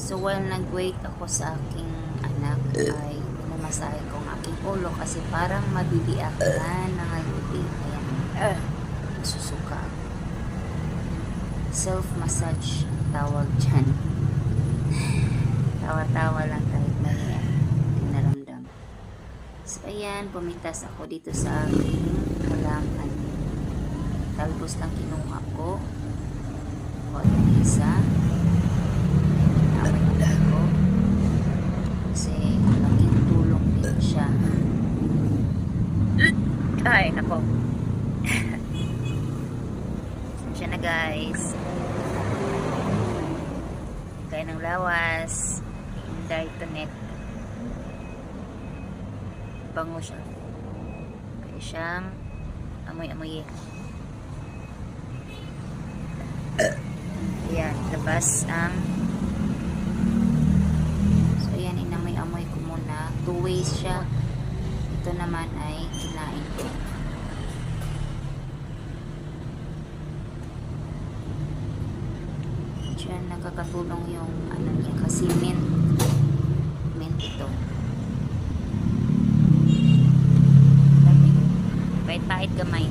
So while nag-wait ako sa aking anak ay pinamasahe ko ang aking ulo kasi parang mabibiakan na ngayon. Ayan. Uh, susuka ako. Self-massage ang tawag dyan. Tawa-tawa lang kahit may naramdam. So ayan, pumitas ako dito sa aking halaman. Talbos lang kinuha ko. O isa. Namay ko. Kasi malaking tulong din siya. Ay, nako. Siya na guys. Kaya ng lawas. Hinday to net. Bango siya. Kaya siyang amoy-amoy. Ayan, labas ang So ayan, inamoy-amoy ko muna. Two ways siya. Ito naman ay kinain ko. Diyan nakakatulong yung ano niya kasi mint. Mint ito. Lamig. Pahit-pahit gamay.